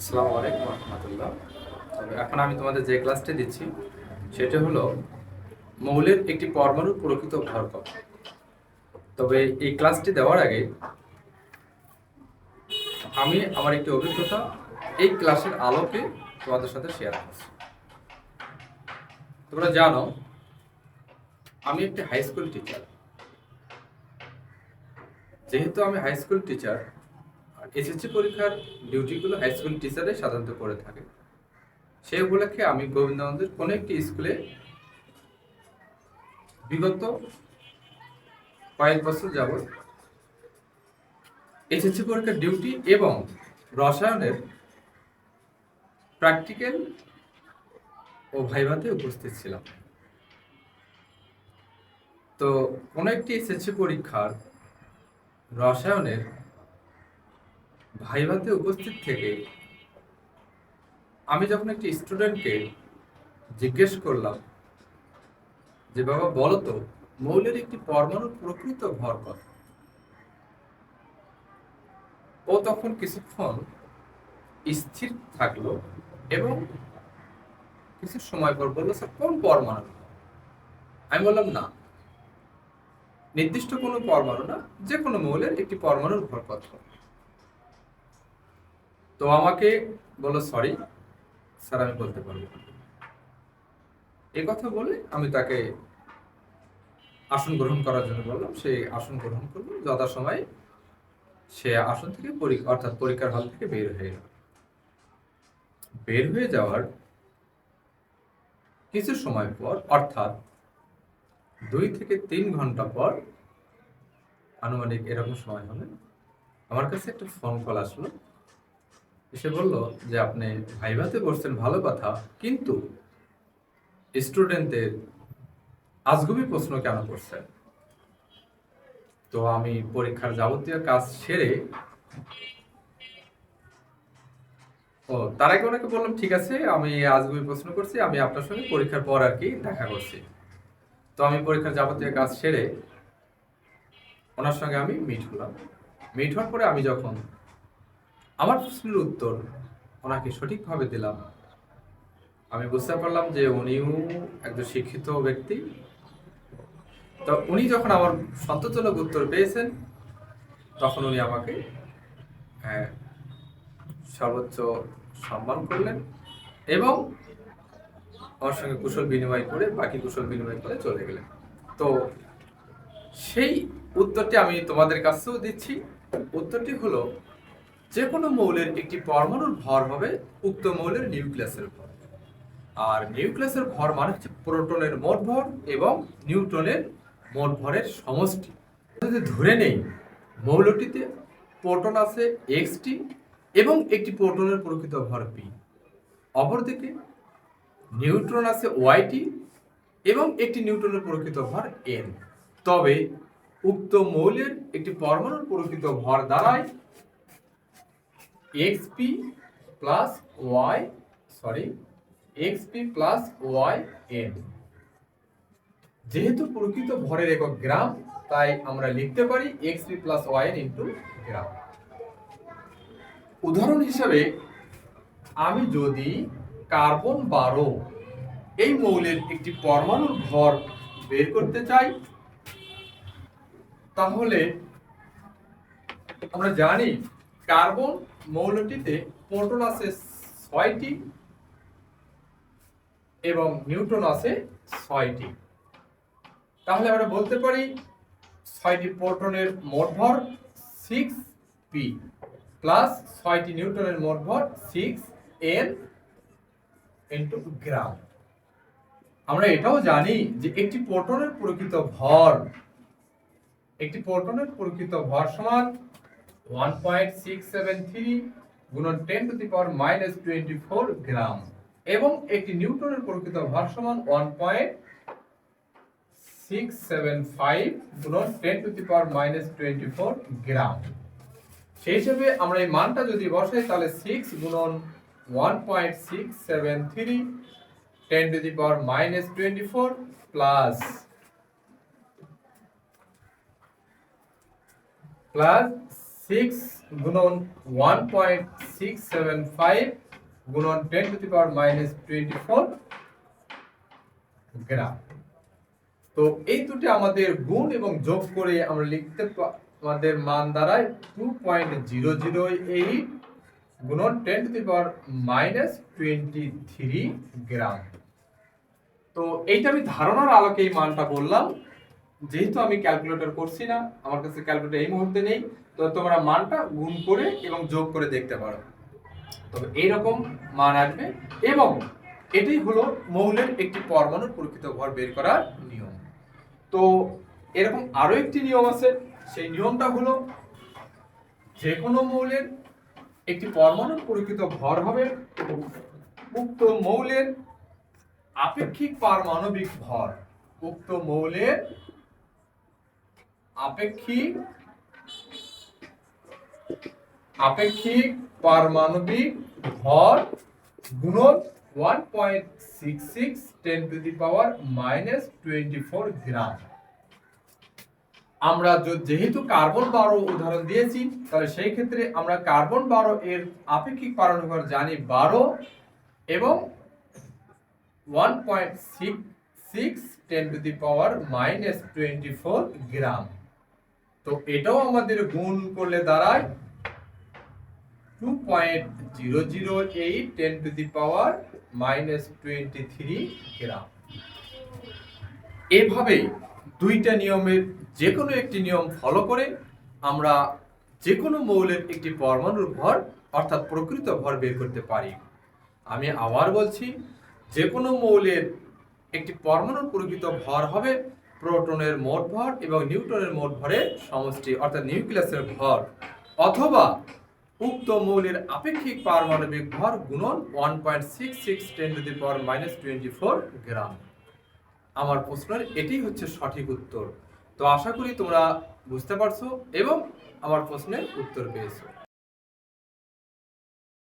আসসালামু আলাইকুম রহমতুল্লাহ। তবে এখন আমি তোমাদের যে ক্লাসটি দিচ্ছি, সেটা হলো মৌলের একটি পরমাণুর প্রকৃত ভর কত তবে এই ক্লাসটি দেওয়ার আগে আমি আমার একটি অভিজ্ঞতা এই ক্লাসের আলোকে তোমাদের সাথে শেয়ার করছি। তোমরা জানো, আমি একটি হাই স্কুল টিচার যেহেতু আমি হাই স্কুল টিচার এসএসসি পরীক্ষার ডিউটিগুলো হাই স্কুল টিচারে সাধারণত করে থাকে। সেই উপলক্ষে আমি গোবিন্দগঞ্জের কোনো একটি স্কুলে বিগত কয়েক বছর যাবৎ এসএসসি পরীক্ষার ডিউটি এবং রসায়নের প্র্যাকটিক্যাল ও ভাইভাতে উপস্থিত ছিলাম। তো কোনো একটি এসএসসি পরীক্ষার রসায়নের ভাইভাতে উপস্থিত থেকে আমি যখন একটি স্টুডেন্টকে জিজ্ঞেস করলাম যে, বাবা, বলো তো, মৌলের একটি পরমাণুর প্রকৃত ভর কত? ও তখন কিছুক্ষণ স্থির থাকল এবং কিছু সময় পর বলল, স্যার, কোন পরমাণু? আমি বললাম, না, নির্দিষ্ট কোনো পরমাণু না যে কোনো মৌলের একটি পরমাণুর ভর কত? তো আমাকে বলো সরি স্যার আমি বলতে পারব। এই কথা বলে আমি তাকে আসন গ্রহণ করার জন্য বললাম। সে আসন গ্রহণ করল। যথাসময়ে সে আসন থেকে অর্থাৎ পরীক্ষার হল থেকে বের হয়ে গেল বের হয়ে যাওয়ার কিছু সময় পর, অর্থাৎ দুই থেকে তিন ঘণ্টা পর, আনুমানিক এরকম সময় হলে আমার কাছে একটা ফোন কল আসলো। এসে বলল যে, আপনি ভাইভাতে বসছেন ভালো কথা, কিন্তু স্টুডেন্টদের আজগুবি প্রশ্ন কেন করছেন? তো আমি পরীক্ষার যাবতীয় কাজ সেরে ও, তার আগে ওনাকে বললাম, ঠিক আছে, আমি আজগুবি প্রশ্ন করছি, আমি আপনার সঙ্গে পরীক্ষার পর আর কি দেখা করছি। তো আমি পরীক্ষার যাবতীয় কাজ সেরে ওনার সঙ্গে আমি মিট হলাম। মিট হওয়ার পরে আমি যখন আমার প্রশ্নের উত্তর ওনাকে সঠিকভাবে দিলাম। আমি বুঝতে পারলাম যে উনিও একজন শিক্ষিত ব্যক্তি। তো উনি যখন আমার সন্তোষজনক উত্তর পেয়েছেন, তখন উনি আমাকে সর্বোচ্চ সম্মান করলেন এবং আমার সঙ্গে কুশল বিনিময় করে বাকি কুশল বিনিময় করে চলে গেলেন। তো সেই উত্তরটি আমি তোমাদের কাছেও দিচ্ছি। উত্তরটি হলো যে কোনো মৌলের একটি পরমাণুর ভর হবে উক্ত মৌলের নিউক্লিয়াসের ভর আর নিউক্লিয়াসের ভর মানে হচ্ছে প্রোটনের মোট ভর এবং নিউট্রনের মোট ভরের সমষ্টি। যদি ধরে নেই, মৌলটিতে প্রোটন আছে এক্সটি এবং একটি প্রোটনের প্রকৃত ভর পি অপরদিকে নিউট্রন আছে ওয়াইটি এবং একটি নিউট্রনের প্রকৃত ভর এন তবে উক্ত মৌলের একটি পরমাণুর প্রকৃত ভর দাঁড়ায় xp plus Y sorry xp plus Y N যেহেতু প্রকৃত ভরের একক গ্রাম, তাই আমরা লিখতে পারি xp plus Y N into gram. উদাহরণ হিসাবে, আমি যদি কার্বন বারো এই মৌলের একটি পরমাণুর ভর বের করতে চাই, তাহলে আমরা জানি কার্বন মৌলটিতে প্রোটন আছে ছয়টি এবং নিউট্রন আছে ছয়টি। তাহলে আমরা বলতে পারি ছয়টি প্রোটনের মোট ভর সিক্স পি প্লাস ছয়টি নিউট্রনের মোট ভর সিক্স এন ইন্টু গ্রাম আমরা এটাও জানি যে একটি প্রোটনের প্রকৃত ভর, একটি প্রোটনের প্রকৃত ভর সমান one point six seven three গুণন ten to the power minus twenty four gram এবং একটি নিউটনের প্রকৃত ভর সমান one point six seven five গুণন ten to the power minus twenty four gram সেই হিসেবে আমরা এই মানটা যদি বসাই, তাহলে সিক্স গুণন one point six seven three ten to the power minus twenty four plus plus six গুণন one point six seven five গুণন ten to the power minus twenty four gram তো এই দুটি আমাদের গুণ এবং যোগ করে আমরা লিখতে আমাদের মান দাঁড়ায় two point zero zero eight গুণন ten to the power minus twenty three gram তো এইটা আমি ধারণার আলোকে এই মানটা বললাম। যেহেতু আমি ক্যালকুলেটর করছি না, আমার কাছে ক্যালকুলেটর এই মুহূর্তে নেই, তো তোমরা মানটা গুণ করে এবং যোগ করে দেখতে পারো। তবে এইরকম মান আসবে এবং এটাই হলো মৌলের একটি পরমাণুর প্রকৃত ভর বের করার নিয়ম। তো এরকম আরও একটি নিয়ম আছে, সেই নিয়মটা হলো যে কোনো মৌলের একটি পরমাণুর প্রকৃত ভর হবে উক্ত মৌলের আপেক্ষিক পারমাণবিক ভর, উক্ত মৌলের আপেক্ষিক আপেক্ষিক পারমাণবিক ভর গুণন one point six six ten to the power minus twenty four gram আমরা যেহেতু কার্বন বারো উদাহরণ দিয়েছি, তাহলে সেই ক্ষেত্রে আমরা কার্বন বারো এর আপেক্ষিক পারমাণবিক জানি বারো এবং one point six six ten to the power minus twenty four gram তো এটাও আমাদের গুণ করলে দাঁড়ায় two point zero zero eight ten to the power minus twenty three gram এভাবেই দুইটা নিয়মের যে কোনো একটি নিয়ম ফলো করে আমরা যে কোনো মৌলের একটি পরমাণুর ভর, অর্থাৎ প্রকৃত ভর বের করতে পারি। আমি আবার বলছি যে কোনো মৌলের একটি পরমাণুর প্রকৃত ভর হবে প্রোটনের মোট ভর এবং নিউটনের মোট ভরের সমষ্টি, অর্থাৎ নিউক্লিয়াসের ভর, অথবা উক্ত মৌলের আপেক্ষিক পারমাণবিক ভর গুণন one point six six ten to the power minus twenty four gram আমার প্রশ্নের এটাই হচ্ছে সঠিক উত্তর। তো আশা করি তোমরা বুঝতে পারছ এবং আমার প্রশ্নের উত্তর পেয়েছ।